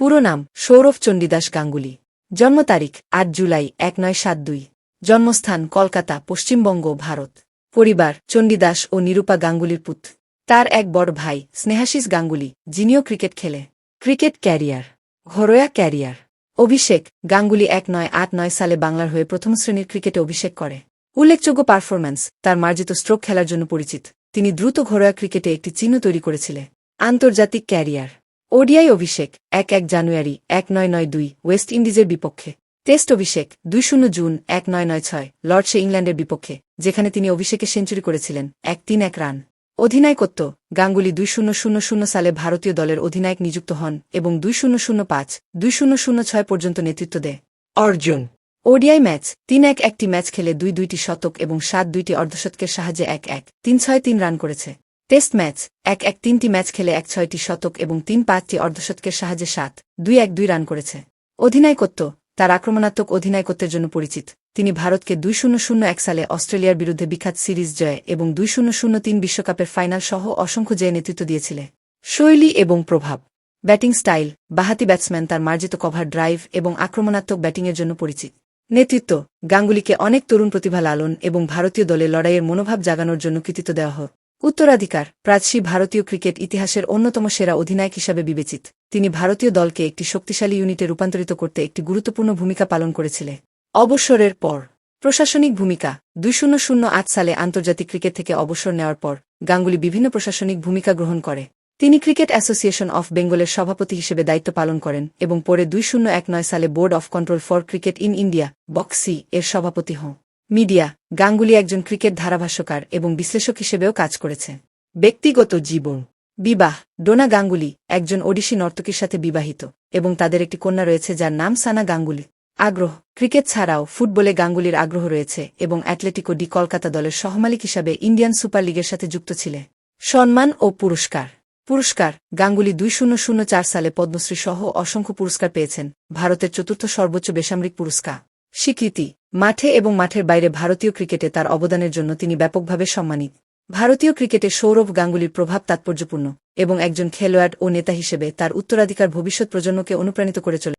পুরো নাম সৌরভ চণ্ডীদাস গাঙ্গুলি। জন্ম তারিখ আট জুলাই এক নয় সাত দুই। জন্মস্থান কলকাতা, পশ্চিমবঙ্গ, ভারত। পরিবার চণ্ডীদাস ও নিরূপা গাঙ্গুলির পুত্র তার এক বড় ভাই স্নেহাশিস গাঙ্গুলি, যিনিও ক্রিকেট খেলে। Cricket career. ঘরোয়া ক্যারিয়ার। অভিষেক গাঙ্গুলি এক নয় আট নয় সালে বাংলার হয়ে প্রথম শ্রেণির ক্রিকেটে অভিষেক করে। উল্লেখযোগ্য পারফরম্যান্স, তার মার্জিত স্ট্রোক খেলার জন্য পরিচিত। তিনি দ্রুত ঘরোয়া ক্রিকেটে একটি চিহ্ন তৈরি করেছিলেন। আন্তর্জাতিক ক্যারিয়ার। ওডিআই অভিষেক এক এক জানুয়ারি এক নয় নয় দুই ওয়েস্ট ইন্ডিজের বিপক্ষে। টেস্ট অভিষেক দুই শূন্য জুন এক নয় নয় ছয় লর্ডসে ইংল্যান্ডের বিপক্ষে যেখানে তিনি অভিষেকে সেঞ্চুরি করেছিলেন এক তিন এক রান। অধিনায়কত্ব গাঙ্গুলি দুই শূন্য শূন্য শূন্য সালে ভারতীয় দলের অধিনায়ক নিযুক্ত হন এবং দুই শূন্য শূন্য পাঁচ দুই শূন্য শূন্য ছয় পর্যন্ত নেতৃত্ব দেয়। অর্জুন। ওডিআই ম্যাচ তিন এক একটি ম্যাচ খেলে দুই দুইটি শতক এবং সাত দুইটি অর্ধশতকের সাহায্যে এক এক তিন ছয় তিন রান করেছে। টেস্ট ম্যাচ, এক এক তিনটি ম্যাচ খেলে এক ছয়টি শতক এবং তিন পাঁচটি অর্ধশতকের সাহায্যে সাত, দুই এক দুই রান করেছে। অধিনায়কত্ব, তার আক্রমণাত্মক অধিনায়কত্বের জন্য পরিচিত। তিনি ভারতকে দুই শূন্য শূন্য এক সালে অস্ট্রেলিয়ার বিরুদ্ধে বিখ্যাত সিরিজ জয় এবং দুই শূন্য শূন্য তিন বিশ্বকাপের ফাইনাল সহ অসংখ্য জয়ে নেতৃত্ব দিয়েছিলেন শৈলী এবং প্রভাব, ব্যাটিং স্টাইল, বাহাতি ব্যাটসম্যান তার মার্জিত কভার ড্রাইভ এবং আক্রমণাত্মক ব্যাটিংয়ের জন্য পরিচিত। নেতৃত্ব, গাঙ্গুলিকে অনেক তরুণ প্রতিভা লালন এবং ভারতীয় দলে লড়াইয়ের মনোভাব জাগানোর জন্য কৃতিত্ব দেওয়া হোক। উত্তরাধিকার প্রাচী ভারতীয় ক্রিকেট ইতিহাসের অন্যতম সেরা অধিনায়ক হিসাবে বিবেচিত। তিনি ভারতীয় দলকে একটি শক্তিশালী ইউনিটে রূপান্তরিত করতে একটি গুরুত্বপূর্ণ ভূমিকা পালন করেছিলেন অবসরের পর। প্রশাসনিক ভূমিকা। দুই শূন্য শূন্য আট সালে আন্তর্জাতিক ক্রিকেট থেকে অবসর নেওয়ার পর গাঙ্গুলি বিভিন্ন প্রশাসনিক ভূমিকা গ্রহণ করে। তিনি ক্রিকেট অ্যাসোসিয়েশন অফ বেঙ্গলের সভাপতি হিসেবে দায়িত্ব পালন করেন এবং পরে দুই শূন্য এক নয় সালে board of control for cricket in India, BCCI, এর সভাপতি হন। মিডিয়া, গাঙ্গুলি একজন ক্রিকেট ধারাভাষ্যকার এবং বিশ্লেষক হিসেবেও কাজ করেছে। ব্যক্তিগত জীবন। বিবাহ, ডোনা গাঙ্গুলি একজন ওডিশি নর্তকীর সাথে বিবাহিত এবং তাদের একটি কন্যা রয়েছে যার নাম সানা গাঙ্গুলি। আগ্রহ, ক্রিকেট ছাড়াও ফুটবলে গাঙ্গুলির আগ্রহ রয়েছে এবং অ্যাটলেটিকো ডি কলকাতা দলের সহমালিক হিসাবে ইন্ডিয়ান সুপার লিগের সাথে যুক্ত ছিলেন। সম্মান ও পুরস্কার। পুরস্কার, গাঙ্গুলি দুই শূন্য শূন্য চার সালে পদ্মশ্রী সহ অসংখ্য পুরস্কার পেয়েছেন, ভারতের চতুর্থ সর্বোচ্চ বেসামরিক পুরস্কার। স্বীকৃতি মাঠে এবং মাঠের বাইরে ভারতীয় ক্রিকেটে তার অবদানের জন্য তিনি ব্যাপকভাবে সম্মানিত। ভারতীয় ক্রিকেটে সৌরভ গাঙ্গুলির প্রভাব তাৎপর্যপূর্ণ এবং একজন খেলোয়াড় ও নেতা হিসেবে তার উত্তরাধিকার ভবিষ্যৎ প্রজন্মকে অনুপ্রাণিত করে চলে